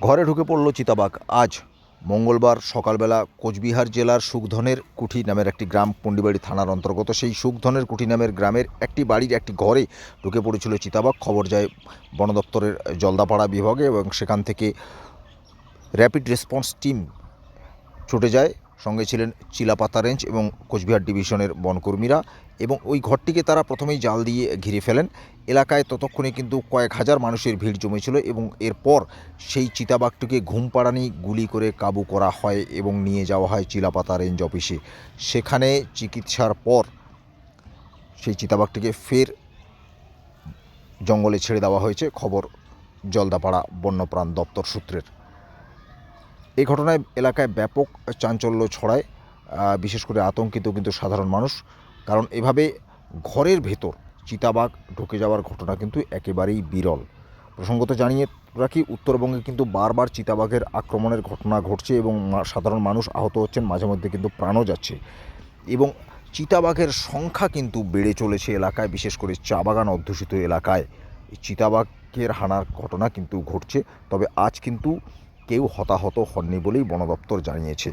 ঘরে ঢুকে পড়ল চিতাবাঘ। আজ মঙ্গলবার সকালবেলা কোচবিহার জেলার সুখধনের কুঠি নামের একটি গ্রাম পুন্ডিবাড়ি থানার অন্তর্গত। সেই সুখধনের কুঠি নামের গ্রামের একটি বাড়ির একটি ঘরে ঢুকে পড়েছিল চিতাবাঘ। খবর যায় বন দপ্তরের জলদাপাড়া বিভাগে এবং সেখান থেকে র্যাপিড রেসপন্স টিম ছুটে যায়। সঙ্গে ছিলেন চিলাপাতা রেঞ্জ এবং কোচবিহার ডিভিশনের বনকর্মীরা এবং ওই ঘরটিকে তারা প্রথমেই জাল দিয়ে ঘিরে ফেলেন। এলাকায় ততক্ষণে কিন্তু কয়েক হাজার মানুষের ভিড় জমেছিল এবং এরপর সেই চিতাবাঘটিকে ঘুম পাড়ানি গুলি করে কাবু করা হয় এবং নিয়ে যাওয়া হয় চিলাপাতা রেঞ্জ অফিসে। সেখানে চিকিৎসার পর সেই চিতাবাঘটিকে ফের জঙ্গলে ছেড়ে দেওয়া হয়েছে। খবর জলদাপাড়া বন্যপ্রাণ দপ্তর সূত্রের। এই ঘটনায় এলাকায় ব্যাপক চাঞ্চল্য ছড়ায় বিশেষ করে আতঙ্কিত কিন্তু সাধারণ মানুষ। কারণ এভাবে ঘরের ভেতর চিতাবাঘ ঢুকে যাওয়ার ঘটনা কিন্তু একেবারেই বিরল। প্রসঙ্গত জানিয়ে রাখি, উত্তরবঙ্গে কিন্তু বারবার চিতাবাঘের আক্রমণের ঘটনা ঘটছে এবং সাধারণ মানুষ আহত হচ্ছেন, মাঝে মধ্যে কিন্তু প্রাণও যাচ্ছে। এবং চিতাবাঘের সংখ্যা কিন্তু বেড়ে চলেছে এলাকায়, বিশেষ করে চা বাগান অধ্যুষিত এলাকায়। চিতাবাঘের হানার ঘটনা কিন্তু ঘটছে। তবে আজ কিন্তু কেউ হতাহত হননি বলেই বন দপ্তর জানিয়েছে।